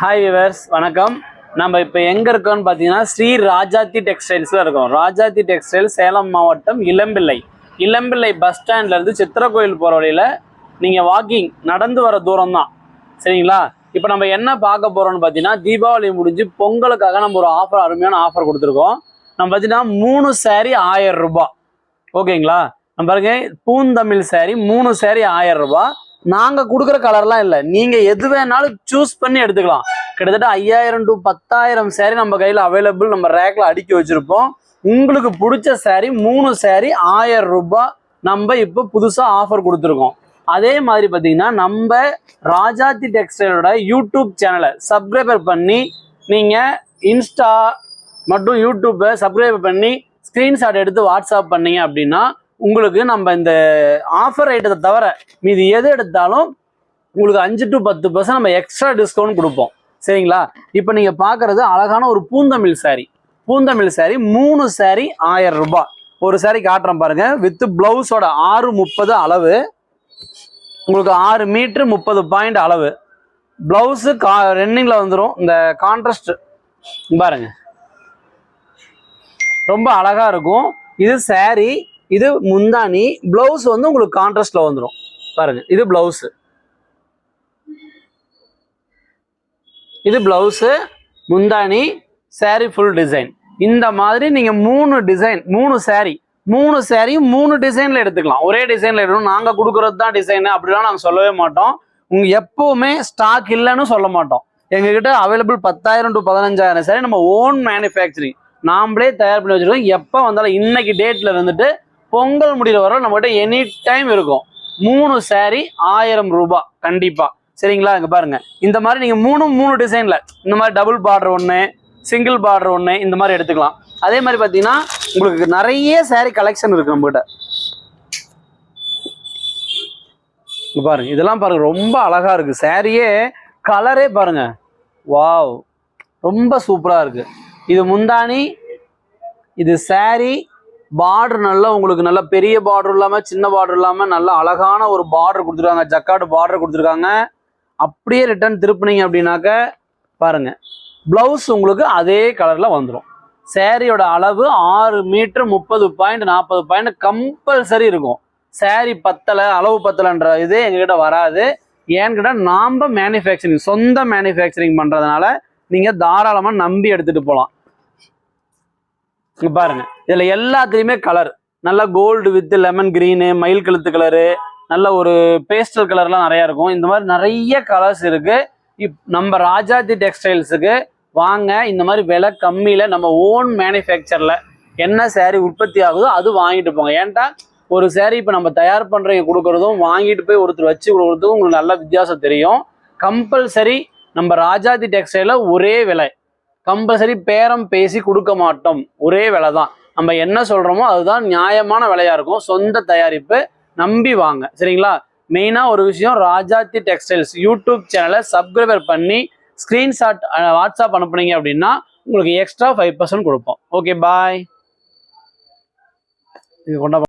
Hi viewers வணக்கம். நம்ம இப்போ எங்கே இருக்கோம்னு பார்த்தீங்கன்னா ஸ்ரீ ராஜாத்தி டெக்ஸ்டைல்ஸில் இருக்கோம். ராஜாத்தி டெக்ஸ்டைல் சேலம் மாவட்டம் இளம்பிள்ளை. இளம்பிள்ளை பஸ் ஸ்டாண்ட்லேருந்து சித்திரக்கோயில் போகிற வழியில் நீங்கள் வாக்கிங் நடந்து வர தூரம் தான் சரிங்களா? இப்போ நம்ம என்ன பார்க்க போகிறோம்னு பார்த்தீங்கன்னா தீபாவளி முடிஞ்சு பொங்கலுக்காக நம்ம ஒரு ஆஃபர் அருமையான ஆஃபர் கொடுத்துருக்கோம். நம்ம பார்த்தீங்கன்னா மூணு சேரீ ஆயிரம் ரூபாய். ஓகேங்களா நம்ம பாருங்க பூந்தமிழ் சேரீ மூணு சேரீ ஆயிரம் ரூபாய். நாங்க கொடுக்குற கலர்லாம் இல்லை. நீங்க எது வேணாலும் சூஸ் பண்ணி எடுத்துக்கலாம். கிட்டத்தட்ட ஐயாயிரம் டு பத்தாயிரம் சேரீ நம்ம கையில அவைலபிள் நம்ம ரேக்ல அடுக்கி வச்சிருப்போம். உங்களுக்கு பிடிச்ச சேரீ மூணு சேரீ ஆயிரம் ரூபாய் நம்ம இப்போ புதுசா ஆஃபர் கொடுத்துருக்கோம். அதே மாதிரி பார்த்தீங்கன்னா நம்ம ராஜாத்தி டெக்ஸ்டைலோட யூடியூப் சேனலை சப்ஸ்கிரைபர் பண்ணி நீங்கள் இன்ஸ்டா மற்றும் யூடியூப்பை சப்ஸ்கிரைப் பண்ணி ஸ்க்ரீன்ஷாட் எடுத்து வாட்ஸ்அப் பண்ணீங்க அப்படின்னா உங்களுக்கு நம்ம இந்த ஆஃபர் ஐட்டத்தை தவிர மீதி எது எடுத்தாலும் உங்களுக்கு அஞ்சு டு பத்து பர்சன்ட் நம்ம எக்ஸ்ட்ரா டிஸ்கவுண்ட் கொடுப்போம். சரிங்களா? இப்போ நீங்கள் பார்க்குறது அழகான ஒரு பூந்தமிழ் சாரீ பூந்தமிழ் சாரீ மூணு சாரீ ஆயிரம் ரூபாய். ஒரு saree காட்டுறேன் பாருங்க. வித் பிளவுஸோட ஆறு முப்பது அளவு. உங்களுக்கு ஆறு மீட்ரு முப்பது பாயிண்ட் அளவு. பிளவுஸு கா ரன்னிங்கில் வந்துடும் இந்த கான்ட்ராஸ்ட் பாருங்க. ரொம்ப அழகாக இருக்கும். இது சாரீ இது முந்தானி பிளவுஸ் வந்து உங்களுக்கு கான்ட்ராஸ்ட்ல வந்துடும் பாருங்க இது பிளவுஸ் இது ப்ளவுஸு முந்தானி சாரி ஃபுல் டிசைன் இந்த மாதிரி நீங்க மூணு டிசைன் மூணு சாரி மூணு சாரியும் மூணு டிசைன்ல எடுத்துக்கலாம். ஒரே டிசைன்ல எடுக்கணும். நாங்க கொடுக்கறது தான் டிசைன் அப்படிலாம் நாங்க சொல்லவே மாட்டோம். உங்க எப்பவுமே ஸ்டாக் இல்லைன்னு சொல்ல மாட்டோம். எங்ககிட்ட அவைலபிள் பத்தாயிரம் டு பதினஞ்சாயிரம் சாரி நம்ம ஓன் மேனுஃபேக்சரிங் நாமளே தயார் பண்ணி வச்சிருக்கோம். எப்போ வந்தாலும் இன்னைக்கு டேட்ல இருந்துட்டு பொங்கல் முடியல வர நம்மகிட்ட எனி டைம் இருக்கும். மூணு saree ஆயிரம் ரூபாய் கண்டிப்பா. சரிங்களா? இங்க பாருங்க. இந்த மாதிரி நீங்க மூணு மூணு டிசைன்ல இந்த மாதிரி டபுள் பார்டர் ஒன்று சிங்கிள் பார்டர் ஒன்று இந்த மாதிரி எடுத்துக்கலாம். அதே மாதிரி பார்த்தீங்கன்னா உங்களுக்கு நிறைய saree கலெக்ஷன் இருக்கு நம்மகிட்ட. பாருங்க. இதெல்லாம் பாருங்க. ரொம்ப அழகா இருக்கு. சாரியே கலரே பாருங்க. வாவ் ரொம்ப சூப்பரா இருக்கு. இது முந்தானி இது சாரி பார்டர் நல்லா உங்களுக்கு நல்ல பெரிய பார்டர் இல்லாமல் சின்ன பார்டர் இல்லாமல் நல்ல அழகான ஒரு பார்டர் கொடுத்துருக்காங்க. ஜக்காடு பார்டர் கொடுத்துருக்காங்க. அப்படியே ரிட்டர்ன் திருப்பினீங்க அப்படின்னாக்க பாருங்க ப்ளவுஸ் உங்களுக்கு அதே கலரில் வந்துடும் சேரீயோட அளவு ஆறு மீட்டர் முப்பது பாயிண்ட் நாற்பது பாயிண்ட் கம்பல்சரி இருக்கும். Saree பத்தலை அளவு பத்தலைன்ற இது எங்ககிட்ட வராது. ஏன்னு கேட்டால் நாம் மேனுஃபேக்சரிங் சொந்த மேனுஃபேக்சரிங் பண்ணுறதுனால நீங்கள் தாராளமாக நம்பி எடுத்துகிட்டு போகலாம் பாருங்க. இதில் எல்லாத்துலேயுமே கலர் நல்லா கோல்டு வித் லெமன் க்ரீனு மயில் கழுத்து கலரு நல்ல ஒரு பேஸ்டல் கலர்லாம் நிறையா இருக்கும். இந்த மாதிரி நிறைய கலர்ஸ் இருக்கு. இப் நம்ம ராஜாதி டெக்ஸ்டைல்ஸுக்கு வாங்க இந்த மாதிரி விலை கம்மியில் நம்ம ஓன் மேனுஃபேக்சரில் என்ன சேரீ உற்பத்தி ஆகுதோ அது வாங்கிட்டு போங்க. ஏன்டா ஒரு சேரீ இப்போ நம்ம தயார் பண்ணுறவங்க கொடுக்குறதும் வாங்கிட்டு போய் ஒருத்தர் வச்சு கொடுக்குறதுக்கும் உங்களுக்கு நல்ல வித்தியாசம் தெரியும். கம்பல்சரி நம்ம ராஜாதி டெக்ஸ்டைலில் ஒரே விலை. கம்பல்சரி பேரம் பேசி கொடுக்க மாட்டோம். ஒரே விலை தான் நம்ம என்ன சொல்கிறோமோ அதுதான் நியாயமான விலையாக இருக்கும். சொந்த தயாரிப்பு நம்பி வாங்க. சரிங்களா? மெயினாக ஒரு விஷயம் ராஜாத்தி டெக்ஸ்டைல்ஸ் யூடியூப் சேனலை சப்ஸ்கிரைபர் பண்ணி ஸ்க்ரீன்ஷாட் வாட்ஸ்அப் அனுப்புனீங்க அப்படின்னா உங்களுக்கு எக்ஸ்ட்ரா ஃபைவ் பர்சன்ட் கொடுப்போம். ஓகே பாய் இது கொண்டா